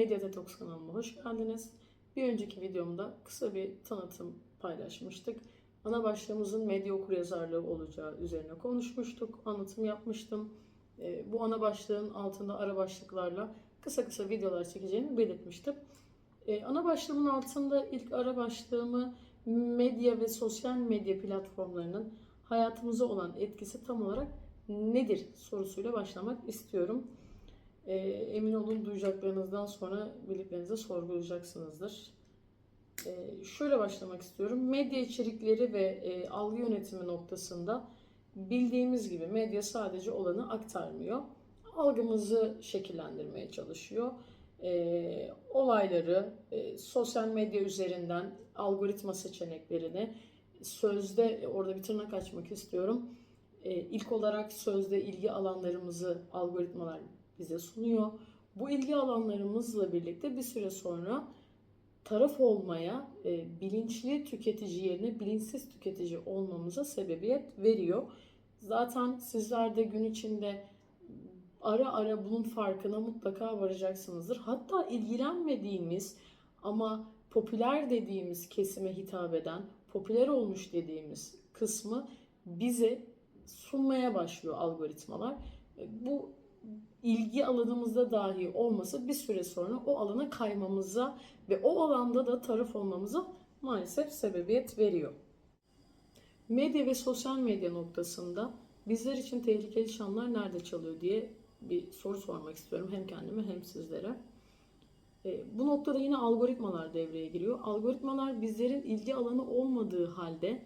Medya Detox kanalıma hoş geldiniz. Bir önceki videomda kısa bir tanıtım paylaşmıştık. Ana başlığımızın medya okuryazarlığı olacağı üzerine konuşmuştuk. Anlatım yapmıştım. Ee, Bu ana başlığın altında ara başlıklarla kısa kısa videolar çekeceğimi belirtmiştim. Ee, Ana başlığımın altında ilk ara başlığımı medya ve sosyal medya platformlarının hayatımıza olan etkisi tam olarak nedir sorusuyla başlamak istiyorum. Ee, emin olun duyacaklarınızdan sonra bildiklerinizi sorgulayacaksınızdır. Ee, şöyle başlamak istiyorum. Medya içerikleri ve e, algı yönetimi noktasında bildiğimiz gibi medya sadece olanı aktarmıyor. Algımızı şekillendirmeye çalışıyor. Ee, olayları e, sosyal medya üzerinden algoritma seçeneklerini sözde orada bir tırnak açmak istiyorum. Ee, ilk olarak sözde ilgi alanlarımızı algoritmalar bize sunuyor. Bu ilgi alanlarımızla birlikte bir süre sonra taraf olmaya, e, bilinçli tüketici yerine bilinçsiz tüketici olmamıza sebebiyet veriyor. Zaten sizler de gün içinde ara ara bunun farkına mutlaka varacaksınızdır. Hatta ilgilenmediğimiz ama popüler dediğimiz kesime hitap eden, popüler olmuş dediğimiz kısmı bize sunmaya başlıyor algoritmalar. E, Bu ilgi alanımızda dahi olması bir süre sonra o alana kaymamıza ve o alanda da taraf olmamıza maalesef sebebiyet veriyor. Medya ve sosyal medya noktasında bizler için tehlikeli şanlar nerede çalıyor diye bir soru sormak istiyorum hem kendime hem sizlere. E, bu noktada yine algoritmalar devreye giriyor. Algoritmalar bizlerin ilgi alanı olmadığı halde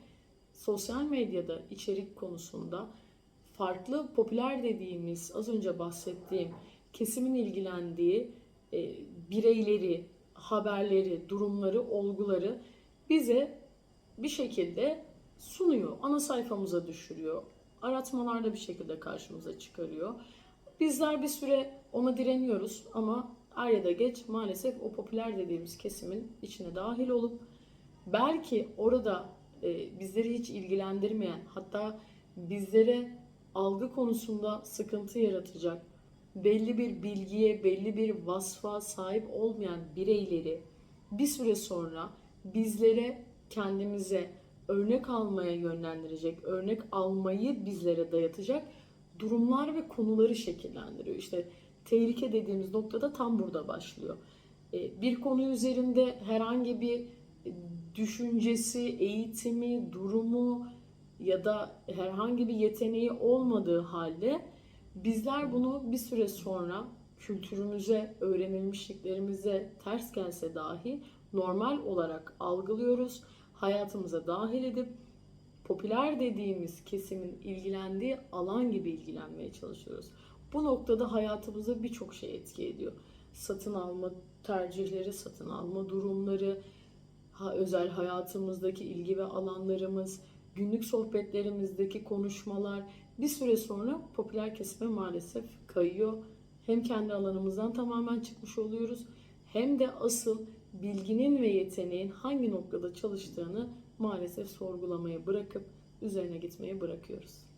sosyal medyada içerik konusunda farklı popüler dediğimiz az önce bahsettiğim kesimin ilgilendiği e, bireyleri, haberleri, durumları, olguları bize bir şekilde sunuyor. Ana sayfamıza düşürüyor. Aratmalarda bir şekilde karşımıza çıkarıyor. Bizler bir süre ona direniyoruz ama er ya da geç maalesef o popüler dediğimiz kesimin içine dahil olup belki orada e, bizleri hiç ilgilendirmeyen hatta bizlere algı konusunda sıkıntı yaratacak belli bir bilgiye, belli bir vasfa sahip olmayan bireyleri bir süre sonra bizlere kendimize örnek almaya yönlendirecek, örnek almayı bizlere dayatacak durumlar ve konuları şekillendiriyor. İşte tehlike dediğimiz noktada tam burada başlıyor. E, Bir konu üzerinde herhangi bir düşüncesi, eğitimi, durumu ya da herhangi bir yeteneği olmadığı halde bizler bunu bir süre sonra kültürümüze, öğrenilmişliklerimize ters gelse dahi normal olarak algılıyoruz. Hayatımıza dahil edip popüler dediğimiz kesimin ilgilendiği alan gibi ilgilenmeye çalışıyoruz. Bu noktada hayatımıza birçok şey etki ediyor. Satın alma tercihleri, satın alma durumları, özel hayatımızdaki ilgi ve alanlarımız, günlük sohbetlerimizdeki konuşmalar bir süre sonra popüler kesime maalesef kayıyor. Hem kendi alanımızdan tamamen çıkmış oluyoruz hem de asıl bilginin ve yeteneğin hangi noktada çalıştığını maalesef sorgulamaya bırakıp üzerine gitmeye bırakıyoruz.